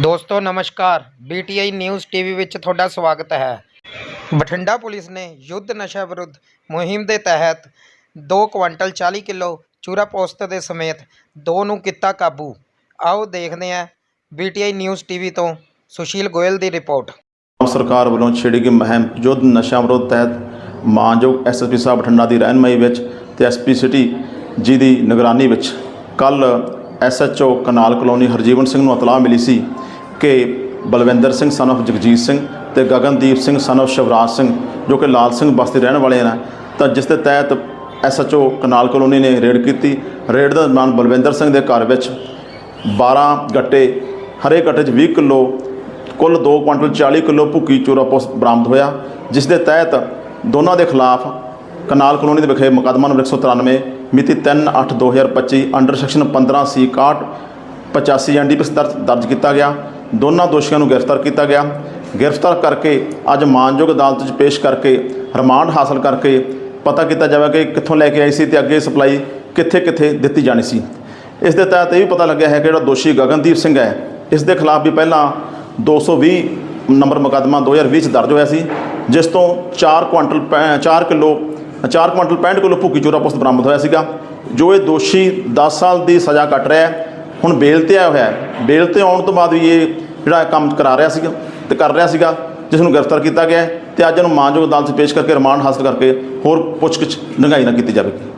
ਦੋਸਤੋ, ਨਮਸਕਾਰ। BTI news TV ਵਿੱਚ ਤੁਹਾਡਾ ਸਵਾਗਤ ਹੈ। ਬਠਿੰਡਾ ਪੁਲਿਸ ਨੇ ਯੁੱਧ ਨਸ਼ਾ ਵਿਰੁੱਧ ਮੁਹਿੰਮ ਦੇ ਤਹਿਤ 2 ਕੁਇੰਟਲ 40 ਕਿਲੋ ਚੂਰਾ ਪੋਸਤ ਦੇ ਸਮੇਤ ਦੋ ਨੂੰ ਕੀਤਾ ਕਾਬੂ। ਆਓ ਦੇਖਦੇ ਹਾਂ BTI ਨਿਊਜ਼ ਟੀਵੀ ਤੋਂ ਸੁਸ਼ੀਲ ਗੋਇਲ ਦੀ ਰਿਪੋਰਟ। ਪੰਜਾਬ ਸਰਕਾਰ ਵੱਲੋਂ ਛੇੜੀ ਗਈ ਮੁਹਿੰਮ ਯੁੱਧ ਨਸ਼ਾ ਵਿਰੋਧ ਤਹਿਤ ਮਾਨਯੋਗ ਐਸਐਸਪੀ ਸਾਹਿਬ ਬਠਿੰਡਾ ਦੀ ਰਹਿਨਮਾਈ ਵਿੱਚ ਤੇ ਐਸਪੀ ਸਿਟੀ ਜੀ ਦੀ ਨਿਗਰਾਨੀ ਵਿੱਚ। ਕੱਲ SHO canal colony Harjiwan Singh ਨੂੰ ਇਤਲਾਹ ਮਿਲੀ ਸੀ ਕਿ ਬਲਵਿੰਦਰ ਸਿੰਘ ਸਨ of ਜਗਜੀਤ ਸਿੰਘ ਤੇ ਗਗਨਦੀਪ ਸਿੰਘ ਸਨ of ਸ਼ਿਵਰਾਜ ਸਿੰਘ, ਜੋ ਕਿ ਲਾਲ ਸਿੰਘ ਬਸਤੀ ਰਹਿਣ ਵਾਲੇ ਹਨ, ਤਾਂ ਜਿਸ ਦੇ ਤਹਿਤ ਐਸਐਚਓ ਕਨਾਲ ਕਲੋਨੀ ਨੇ ਰੇਡ ਕੀਤੀ। ਰੇਡ ਦੇ ਦੌਰਾਨ ਬਲਵਿੰਦਰ ਸਿੰਘ ਦੇ ਘਰ ਵਿੱਚ 12 ਗੱਟੇ, ਹਰੇ ਗੱਟੇ 'ਚ 20 ਕਿਲੋ, ਕੁੱਲ 2 ਕੁਇੰਟਲ 40 ਕਿਲੋ ਭੁੱਕੀ ਚੋਰਾ ਪੁਸ ਬਰਾਮਦ ਹੋਇਆ, ਜਿਸ ਦੇ ਤਹਿਤ ਦੋਨਾਂ ਦੇ ਖਿਲਾਫ ਕਨਾਲ ਕਲੋਨੀ ਦੇ ਵਿਖੇ ਮੁਕੱਦਮਾ ਨੰਬਰ 193 ਮਿਤੀ 3/8/2025 ਅੰਡਰ ਸੈਕਸ਼ਨ 15 ਸੀ 61 85 ਐਨਡੀਪੀਐਸ ਦਰਜ ਦਰਜ ਕੀਤਾ ਗਿਆ। ਦੋਨਾਂ ਦੋਸ਼ੀਆਂ ਨੂੰ ਗ੍ਰਿਫਤਾਰ ਕੀਤਾ ਗਿਆ। ਗ੍ਰਿਫਤਾਰ ਕਰਕੇ ਅੱਜ ਮਾਨਯੋਗ ਅਦਾਲਤ 'ਚ ਪੇਸ਼ ਕਰਕੇ ਰਿਮਾਂਡ ਹਾਸਲ ਕਰਕੇ ਪਤਾ ਕੀਤਾ ਜਾਵੇ ਕਿ ਕਿੱਥੋਂ ਲੈ ਕੇ ਆਈ ਸੀ ਤੇ ਅੱਗੇ ਸਪਲਾਈ ਕਿੱਥੇ ਕਿੱਥੇ ਦਿੱਤੀ ਜਾਣੀ ਸੀ। ਇਸ ਦੇ ਤਹਿਤ ਇਹ ਵੀ ਪਤਾ ਲੱਗਿਆ ਹੈ ਕਿ ਜਿਹੜਾ ਦੋਸ਼ੀ ਗਗਨਦੀਪ ਸਿੰਘ ਹੈ, ਇਸ ਦੇ ਖਿਲਾਫ ਵੀ ਪਹਿਲਾਂ 220 ਨੰਬਰ ਮੁਕੱਦਮਾ 2020 ਚ ਦਰਜ ਹੋਇਆ ਸੀ, ਜਿਸ ਤੋਂ 4 ਕੁਇੰਟਲ 4 ਕਿਲੋ 4 ਕੁਇੰਟਲ 65 ਕਿਲੋ ਭੁੱਕੀ ਚੋਰਾ ਪੁਸਤ ਬਰਾਮਦ ਹੋਇਆ ਸੀਗਾ। ਜੋ ਇਹ ਦੋਸ਼ੀ 10 ਸਾਲ ਦੀ ਸਜ਼ਾ ਕੱਟ ਰਿਹਾ ਹੈ ਹੁਣ ਬੇਲ ਤੇ ਆਇਆ ਹੋਇਆ ਬੇਲ ਤੇ ਆਉਣ ਤੋਂ ਬਾਅਦ ਵੀ ਇਹ ਜਿਹੜਾ ਕੰਮ ਕਰਾ ਰਿਹਾ ਸੀਗਾ ਤੇ ਕਰ ਰਿਹਾ ਸੀਗਾ, ਜਿਸ ਨੂੰ ਗ੍ਰਿਫਤਾਰ ਕੀਤਾ ਗਿਆ ਹੈ ਤੇ ਅੱਜ ਇਹਨੂੰ ਮਾਨਯੋਗ ਅਦਾਲਤ 'ਚ ਪੇਸ਼ ਕਰਕੇ ਰਿਮਾਂਡ ਹਾਸਲ ਕਰਕੇ ਹੋਰ ਪੁੱਛਗਿੱਛ ਡੂੰਘਾਈ ਨਾਲ ਕੀਤੀ ਜਾਵੇਗੀ।